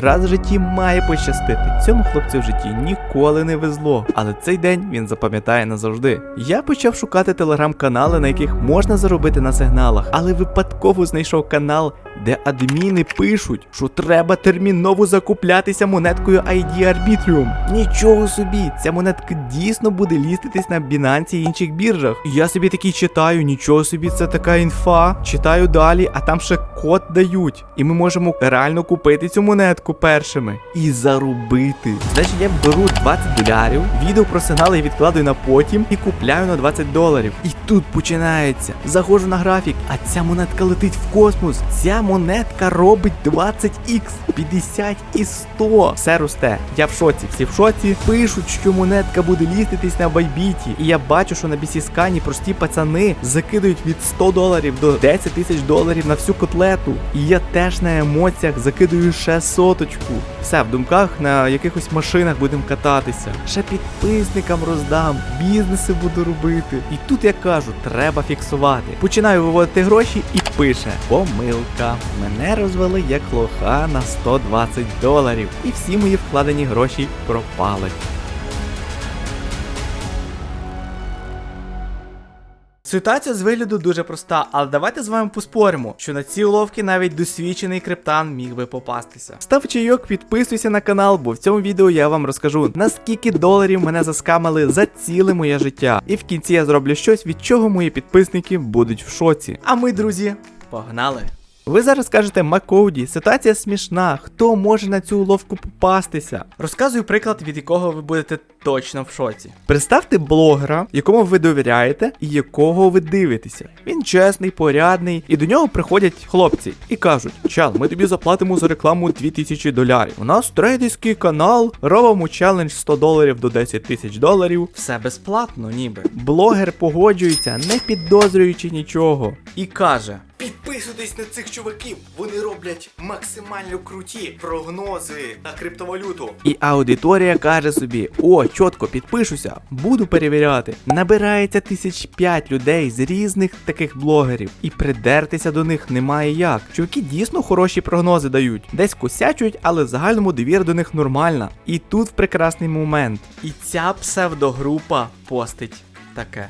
раз в житті має пощастити. Цьому хлопцю в житті ніколи не везло, але цей день він запам'ятає назавжди. Я почав шукати телеграм-канали, на яких можна заробити на сигналах, але випадково знайшов канал, де адміни пишуть, що треба терміново закуплятися монеткою ID Arbitrium. Нічого собі, ця монетка дійсно буде ліститись на Binance і інших біржах. Я собі такий читаю, нічого собі, це така інфа. Читаю далі, а там ще код дають. І ми можемо реально купити цю монетку першими і зарубити. Значить, я беру 20 долярів, відео про сигнали відкладаю на потім і купляю на 20 доларів. І тут починається. Заходжу на графік, а ця монетка летить в космос. Ця монетка робить 20х, 50 і 100. Все росте. Я в шоці. Всі в шоці пишуть, що монетка буде ліститись на байбіті. І я бачу, що на BC скані прості пацани закидують від 100 доларів до 10 тисяч доларів на всю котлету. І я теж на емоціях закидую ще соточку. Все, в думках на якихось машинах будемо кататися. Ще підписникам роздам, бізнеси буду робити. І тут я кажу, треба фіксувати. Починаю виводити гроші і пише: Помилка. Мене розвели як лоха на 120 доларів. І всі мої вкладені гроші пропали. Ситуація з вигляду дуже проста, але давайте з вами поспоримо, що на ці уловки навіть досвідчений криптан міг би попастися. Став чайок, підписуйся на канал, бо в цьому відео я вам розкажу, наскільки доларів мене заскамали за ціле моє життя. І в кінці я зроблю щось, від чого мої підписники будуть в шоці. А ми, друзі, погнали! Ви зараз скажете Макоуді, ситуація смішна. Хто може на цю уловку попастися? Розказую приклад, від якого ви будете точно в шоці. Представте блогера, якому ви довіряєте і якого ви дивитеся. Він чесний, порядний, і до нього приходять хлопці і кажуть: Чел, ми тобі заплатимо за рекламу 2000 долярів. У нас трейдерський канал, робимо челендж 100 доларів до 10 тисяч доларів. Все безплатно, ніби. Блогер погоджується, не підозрюючи нічого, і каже. Підписуйтесь на цих чуваків, вони роблять максимально круті прогнози на криптовалюту. І аудиторія каже собі: о, чітко підпишуся, буду перевіряти. Набирається тисяч п'ять людей з різних таких блогерів, і придертися до них немає як. Чуваки дійсно хороші прогнози дають, десь косячують, але в загальному довір до них нормальна. І тут прекрасний момент. І ця псевдогрупа постить таке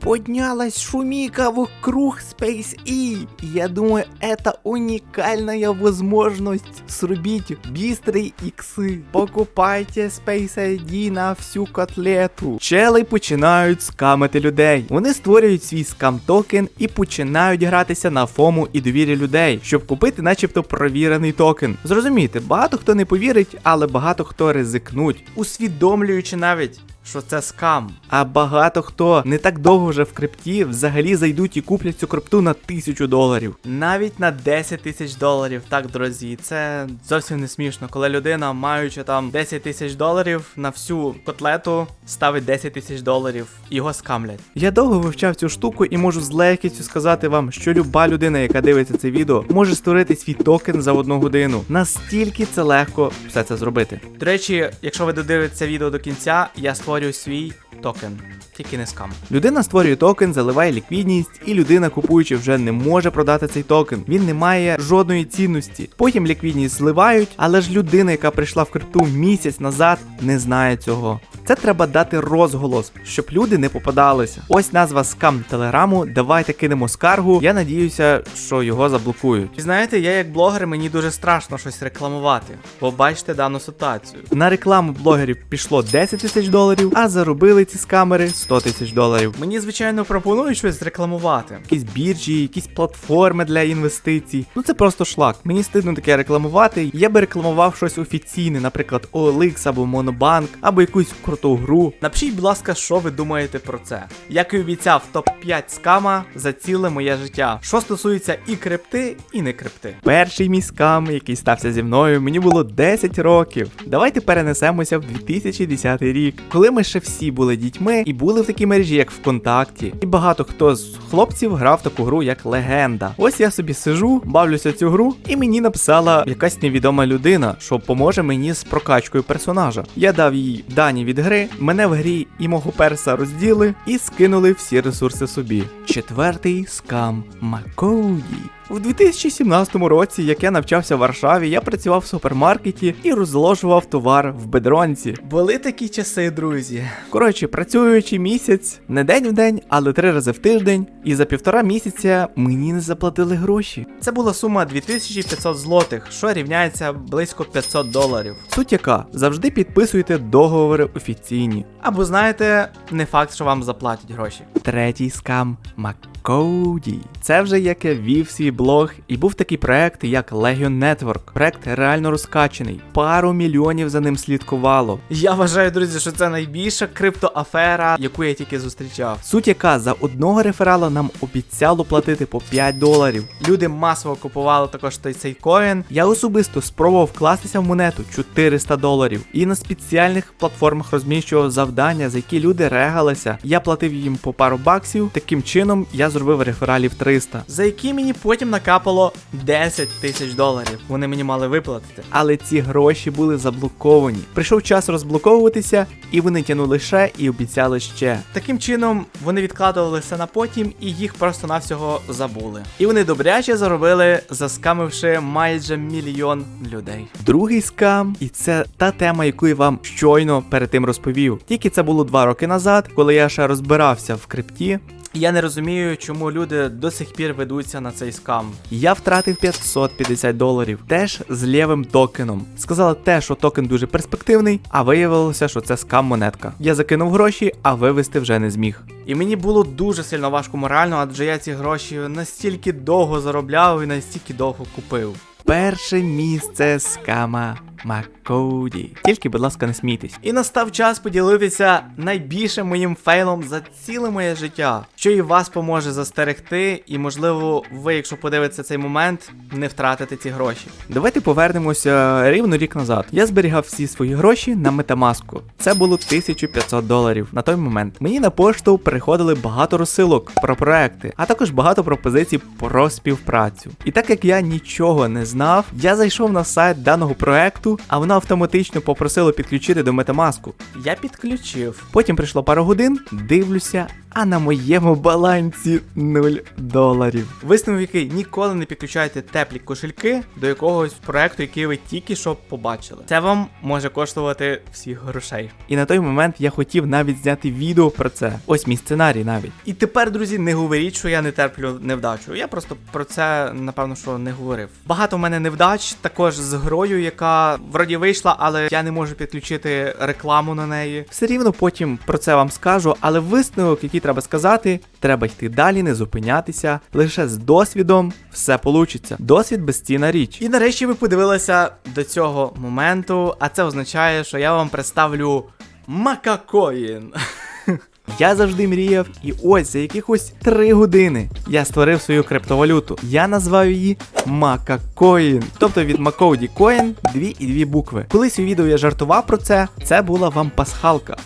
Поднялась шумика вокруг SpaceE. Я думаю, это уникальная возможность срубить быстрые иксы. Покупайте Space ID на всю котлету. Чели починають скамити людей. Вони створюють свій скам токен і починають гратися на фому і довірі людей, щоб купити, начебто, провірений токен. Зрозумійте, багато хто не повірить, але багато хто ризикнуть, усвідомлюючи навіть що це скам. А багато хто не так довго вже в крипті взагалі зайдуть і куплять цю крипту на тисячу доларів. Навіть на 10 тисяч доларів, так, друзі. Це зовсім не смішно, коли людина, маючи там 10 тисяч доларів на всю котлету, ставить 10 тисяч доларів і його скамлять. Я довго вивчав цю штуку і можу з легкістю сказати вам, що люба людина, яка дивиться це відео, може створити свій токен за одну годину. Настільки це легко все це зробити. До речі, якщо ви додивитеся відео до кінця, я створюю свій токен. Тільки не скам. Людина створює токен, заливає ліквідність, і людина, купуючи, вже не може продати цей токен. Він не має жодної цінності. Потім ліквідність зливають, але ж людина, яка прийшла в крипту місяць назад, не знає цього. Це треба дати розголос, щоб люди не попадалися. Ось назва скам телеграму. Давайте кинемо скаргу. Я надіюся, що його заблокують. І знаєте, я як блогер, мені дуже страшно щось рекламувати. Бо бачите дану ситуацію. На рекламу блогерів пішло 10 тисяч доларів, а заробили ці скамери 100 тисяч доларів. Мені, звичайно, пропонують щось рекламувати. Якісь біржі, якісь платформи для інвестицій. Ну це просто шлак. Мені стидно таке рекламувати. Я би рекламував щось офіційне, наприклад, OLX або Monobank, або якусь круту гру. Напишіть, будь ласка, що ви думаєте про це. Як і обіцяв, топ-5 скама за ціле моє життя. Що стосується і крипти, і не крипти. Перший мій скам, який стався зі мною, мені було 10 років. Давайте перенесемося в 2010 рік, коли ми ще всі були дітьми і були в такій мережі, як ВКонтакті. І багато хто з хлопців грав таку гру, як легенда. Ось я собі сижу, бавлюся цю гру, і мені написала якась невідома людина, що поможе мені з прокачкою персонажа. Я дав їй дані від гри, мене в грі і мого перса розділи і скинули всі ресурси собі. Четвертий скам Макоуді. В 2017 році, як я навчався в Варшаві, я працював в супермаркеті і розложував товар в бедронці. Були такі часи, друзі. Коротше, працюючи місяць, не день в день, але три рази в тиждень, і за півтора місяця мені не заплатили гроші. Це була сума 2500 злотих, що рівняється близько 500 доларів. Суть яка завжди підписуйте договори офіційні. Або знаєте, не факт, що вам заплатять гроші. Третій скам Макоуді. Це вже як я вів свій блог, і був такий проект, як Legion Network. Проект реально розкачений. Пару мільйонів за ним слідкувало. Я вважаю, друзі, що це найбільша криптоафера, яку я тільки зустрічав. Суть яка за одного реферала нам обіцяло платити по 5 доларів. Люди масово купували також той цей коін. Я особисто спробував вкластися в монету 400 доларів і на спеціальних платформах розміщував завдання, за які люди регалися. Я платив їм по пару баксів. Таким чином я зробив рефералів 300, за які мені потім накапало 10 тисяч доларів. Вони мені мали виплатити. Але ці гроші були заблоковані. Прийшов час розблоковуватися, і вони тянули ще і обіцяли ще. Таким чином вони відкладували все на потім і їх просто-навсього забули. І вони добряче заробили, заскамивши майже мільйон людей. Другий скам, і це та тема, яку я вам щойно перед тим розповів. Тільки це було два роки назад, коли я ще розбирався в крипті. Я не розумію, чому люди до сих пір ведуться на цей скам. Я втратив 550 доларів, теж з лівим токеном. Сказали те, що токен дуже перспективний, а виявилося, що це скам монетка. Я закинув гроші, а вивести вже не зміг. І мені було дуже сильно важко морально, адже я ці гроші настільки довго заробляв і настільки довго купив. Перше місце скама Макоуді. Тільки, будь ласка, не смійтесь. І настав час поділитися найбільшим моїм фейлом за ціле моє життя, що і вас поможе застерегти, і можливо, ви, якщо подивитеся цей момент, не втратите ці гроші. Давайте повернемося рівно рік назад. Я зберігав всі свої гроші на метамаску. Це було 1500 доларів на той момент. Мені на пошту приходили багато розсилок про проекти, а також багато пропозицій про співпрацю. І так як я нічого не знав, я зайшов на сайт даного проекту, а воно автоматично попросило підключити до метамаску. Я підключив. Потім прийшло пару годин, дивлюся, а на моєму балансі 0 доларів. Висновок який ніколи не підключайте теплі кошельки до якогось проекту, який ви тільки що побачили. Це вам може коштувати всіх грошей. І на той момент я хотів навіть зняти відео про це. Ось мій сценарій навіть. І тепер, друзі, не говоріть, що я не терплю невдачу. Я просто про це напевно що не говорив. Багато в мене невдач, також з грою, яка вроді вийшла, але я не можу підключити рекламу на неї. Все рівно потім про це вам скажу, але висновок, який треба сказати, треба йти далі, не зупинятися. Лише з досвідом все получиться. Досвід безцінна річ. І нарешті ви подивилися до цього моменту, а це означає, що я вам представлю Макакоїн. Я завжди мріяв, і ось за якихось 3 години я створив свою криптовалюту. Я назвав її Макакоін. Тобто від Макоуді Коін дві і дві букви. Колись у відео я жартував про це, це була вам пасхалка.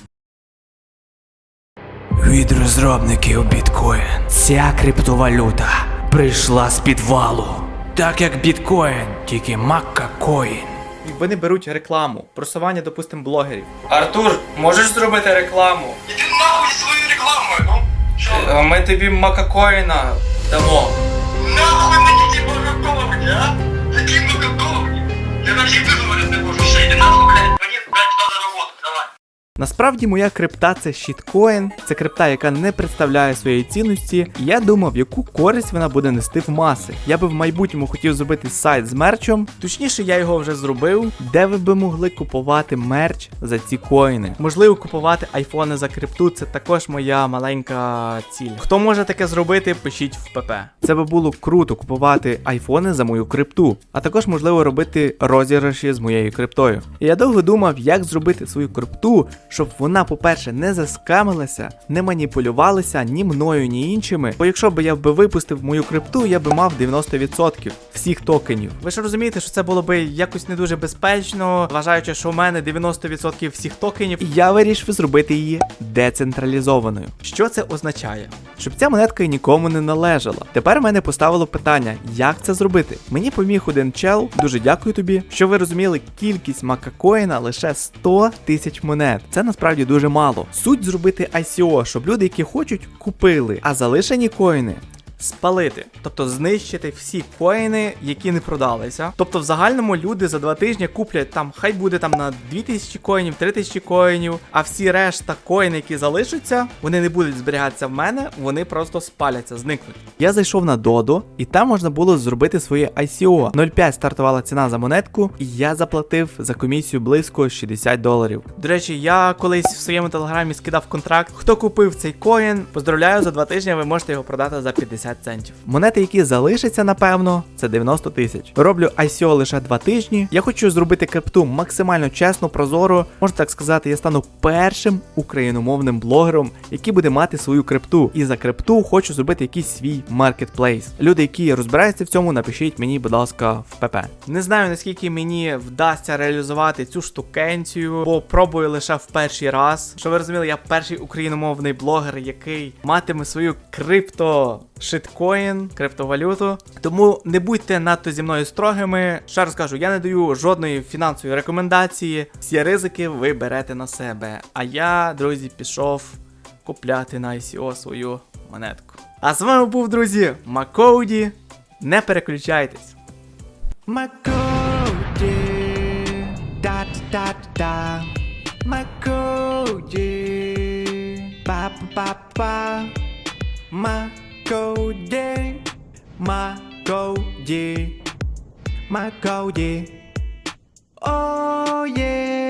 Від розробників біткоін. Ця криптовалюта прийшла з підвалу. Так як біткоін, тільки Макакоін. Вони беруть рекламу, просування, допустимо, блогерів. Артур, можеш зробити рекламу? Іди нахуй зі своєю рекламою, ну. Що? Ми тобі макакоїна дамо. Нахуй мені ті макакологні, а? Які макакологні? Я навіть виговорити не можу. Все, іди нахуй, Насправді моя крипта це щіткоін, це крипта, яка не представляє своєї цінності. І я думав, яку користь вона буде нести в маси. Я би в майбутньому хотів зробити сайт з мерчем. Точніше, я його вже зробив, де ви би могли купувати мерч за ці коїни. Можливо, купувати айфони за крипту це також моя маленька ціль. Хто може таке зробити, пишіть в ПП. Це би було круто купувати айфони за мою крипту, а також можливо робити розіграші з моєю криптою. І я довго думав, як зробити свою крипту, щоб вона, по-перше, не заскамилася, не маніпулювалася ні мною, ні іншими. Бо якщо б я би випустив мою крипту, я би мав 90% всіх токенів. Ви ж розумієте, що це було би якось не дуже безпечно, вважаючи, що у мене 90% всіх токенів, і я вирішив зробити її децентралізованою. Що це означає? Щоб ця монетка нікому не належала. Тепер мене поставило питання, як це зробити. Мені поміг один чел, дуже дякую тобі, що ви розуміли кількість макакоїна лише 100 тисяч монет. Це насправді дуже мало. Суть зробити ICO, щоб люди, які хочуть, купили, а залишені коїни спалити, тобто знищити всі коїни, які не продалися. Тобто, в загальному люди за два тижні куплять там, хай буде там на 2000 коїнів, 3000 коїнів, а всі решта коїни, які залишаться, вони не будуть зберігатися в мене, вони просто спаляться, зникнуть. Я зайшов на Dodo, і там можна було зробити своє ICO. 0,5 стартувала ціна за монетку, і я заплатив за комісію близько 60 доларів. До речі, я колись в своєму телеграмі скидав контракт. Хто купив цей коін, поздравляю, за два тижні ви можете його продати за 50 центів. Монети, які залишаться, напевно, це 90 тисяч. Роблю ICO лише два тижні. Я хочу зробити крипту максимально чесно, прозоро. Можна так сказати, я стану першим україномовним блогером, який буде мати свою крипту. І за крипту хочу зробити якийсь свій маркетплейс. Люди, які розбираються в цьому, напишіть мені, будь ласка, в ПП. Не знаю наскільки мені вдасться реалізувати цю штукенцію, бо пробую лише в перший раз. Щоб ви розуміли, я перший україномовний блогер, який матиме свою крипто шиткоін, криптовалюту. Тому не будьте надто зі мною строгими. Ще раз кажу, я не даю жодної фінансової рекомендації. Всі ризики ви берете на себе. А я, друзі, пішов купляти на ICO свою монетку. А з вами був, друзі, Макоуді. Не переключайтесь. Макоуді. Макоуді, па-па-па-па. Макоуді, Макоуді, Макоуді. О, є.